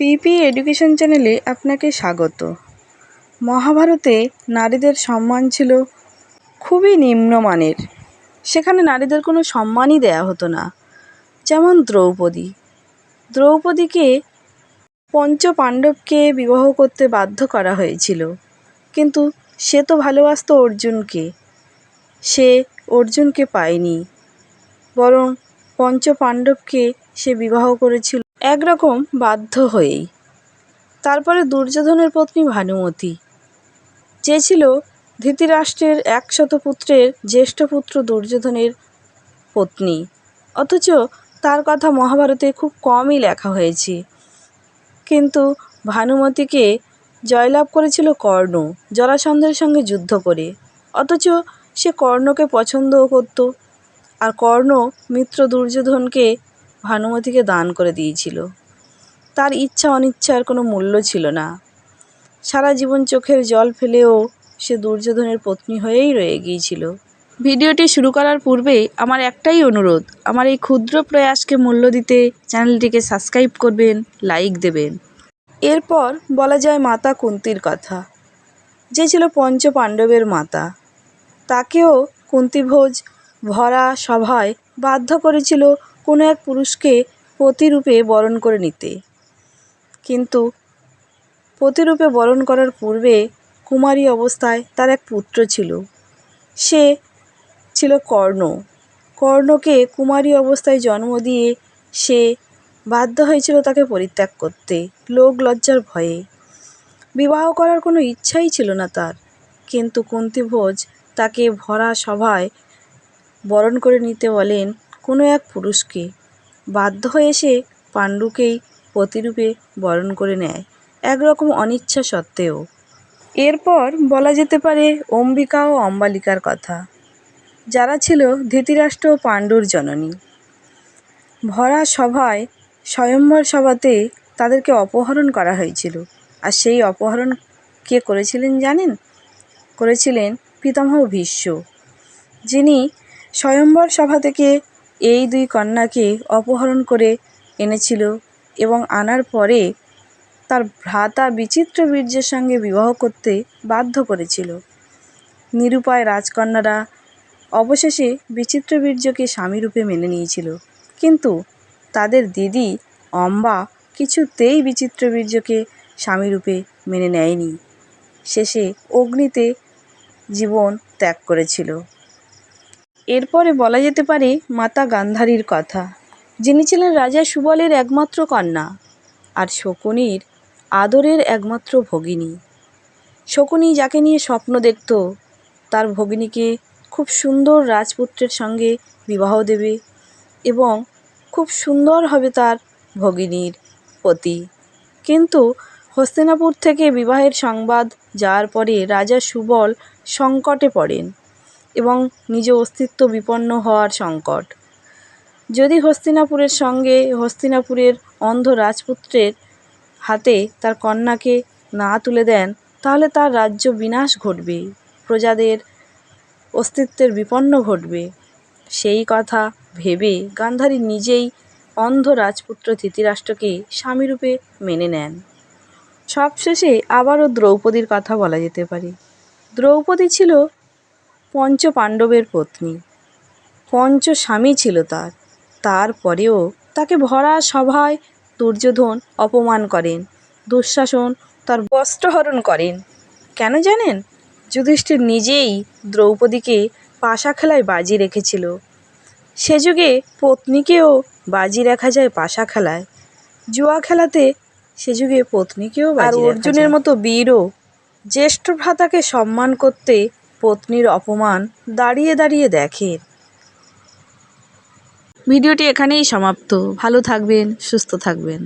পিপি education চ্যানেলে আপনাকে স্বাগত। মহাভারতে নারীদের সম্মান ছিল খুবই নিম্নমানের। সেখানে নারীদের কোনো সম্মানই দেয়া হতো না। যেমন দ্রৌপদী। দ্রৌপদীকে পঞ্চ পাণ্ডবকে বিবাহ করতে বাধ্য করা হয়েছিল। কিন্তু সে তো ভালোবাসত অর্জুনকে। সে অর্জুনকে পায়নি। বরং পঞ্চ পাণ্ডবকে সে বিবাহ করেছিল একরকম বাধ্য হয়েই। তারপরে দুর্যোধনের পত্নী ভানুমতি। যে ছিল ধৃতরাষ্ট্রের একশত পুত্রের জ্যেষ্ঠ পুত্র দুর্যোধনের পত্নী। অথচ তার কথা মহাভারতে খুব কমই লেখা হয়েছে। কিন্তু ভানুমতিকে জয়লাভ করেছিল কর্ণ জরাসন্ধের সঙ্গে যুদ্ধ করে। অথচ সে কর্ণকে পছন্দও করত। আর কর্ণ মিত্র দুর্যোধনকে ভানুমতিকে দান করে দিয়েছিল। তার ইচ্ছা অনিচ্ছার কোনো মূল্য ছিল না। সারা জীবন চোখের জল ফেলেও সে দুর্যোধনের পত্নী হয়েই রয়ে গিয়েছিল। ভিডিওটি শুরু করার পূর্বে আমার একটাই অনুরোধ, আমার এই ক্ষুদ্র প্রয়াসকে মূল্য দিতে চ্যানেলটিকে সাবস্ক্রাইব করবেন, লাইক দেবেন। এরপর বলা যায় মাতা কুন্তির কথা। যে ছিল পঞ্চ পাণ্ডবের মাতা। তাকেও কুন্তিভোজ, ভরা সভায় বাধ্য করেছিল কোনো এক পুরুষকে পতিরূপে বরণ করে নিতে। কিন্তু পতিরূপে বরণ করার পূর্বে কুমারী অবস্থায় তার এক পুত্র ছিল। সে ছিল কর্ণ। কর্ণকে কুমারী অবস্থায় জন্ম দিয়ে সে বাধ্য হয়েছিল তাকে পরিত্যাগ করতে লোক লজ্জার ভয়ে। বিবাহ করার কোনো ইচ্ছাই ছিল না তার, কিন্তু কুন্তিভোজ তাকে ভরা সভায় বরণ করে নিতে বলেন কোনো এক পুরুষকে বাধ্য হয়ে সে পাণ্ডুকেই প্রতিরূপে বরণ করে নেয়, একরকম অনিচ্ছা সত্ত্বেও। এরপর বলা যেতে পারে অম্বিকা ও অম্বালিকার কথা। যারা ছিল ধৃতিরাষ্ট্র ও পাণ্ডুর জননী। ভরা সভায় স্বয়ম্বর সভাতে তাদেরকে অপহরণ করা হয়েছিল। আর সেই অপহরণ কে করেছিলেন জানেন? করেছিলেন পিতামহ ভীষ্ম, যিনি স্বয়ম্বর সভা থেকে এই দুই কন্যাকে অপহরণ করে এনেছিল এবং আনার পরে তার ভ্রাতা বিচিত্র বীর্যের সঙ্গে বিবাহ করতে বাধ্য করেছিল। নিরুপায় রাজকন্যারা অবশেষে বিচিত্র বীর্যকে স্বামীরূপে মেনে নিয়েছিল। কিন্তু তাদের দিদি অম্বা কিছুতেই বিচিত্র বীর্যকে স্বামীরূপে মেনে নেয়নি। শেষে অগ্নিতে জীবন ত্যাগ করেছিল। এরপরে বলা যেতে পারে মাতা গান্ধারীর কথা। যিনি ছিলেন রাজা সুবলের একমাত্র কন্যা আর শকুনির আদরের একমাত্র ভগিনী। শকুনি যাকে নিয়ে স্বপ্ন দেখত, তার ভগিনীকে খুব সুন্দর রাজপুত্রের সঙ্গে বিবাহ দেবে এবং খুব সুন্দর হবে তার ভগিনীর পতি। কিন্তু হস্তিনাপুর থেকে বিবাহের সংবাদ যাওয়ার পরে রাজা সুবল সংকটে পড়েন। এবং নিজ অস্তিত্ব বিপন্ন হওয়ার সংকট। যদি হস্তিনাপুরের সঙ্গে হস্তিনাপুরের অন্ধ রাজপুত্রের হাতে তার কন্যাকে না তুলে দেন, তাহলে তার রাজ্য বিনাশ ঘটবে, প্রজাদের অস্তিত্বের বিপন্ন ঘটবে। সেই কথা ভেবে গান্ধারী নিজেই অন্ধ রাজপুত্র ধৃতরাষ্ট্রকে স্বামীরূপে মেনে নেন। সবশেষে আবারও দ্রৌপদীর কথা বলা যেতে পারে। দ্রৌপদী ছিল পঞ্চ পাণ্ডবের পত্নী। পঞ্চ স্বামী ছিল তার। তারপরেও তাকে ভরা সভায় দুর্যোধন অপমান করেন দুঃশাসন তার বস্ত্রহরণ করেন। কেন জানেন? যুধিষ্ঠির নিজেই দ্রৌপদীকে পাশা খেলায় বাজি রেখেছিল। সে যুগে পত্নীকেও বাজি রাখা যায় পাশা খেলায়। জুয়া খেলাতে সে যুগে পত্নীকেও আর অর্জুনের মতো বীরও জ্যেষ্ঠ ভ্রাতাকে সম্মান করতে পত্নীর অপমান দাঁড়িয়ে দাঁড়িয়ে দেখেন ভিডিওটি এখানেই সমাপ্ত। ভালো থাকবেন সুস্থ থাকবেন।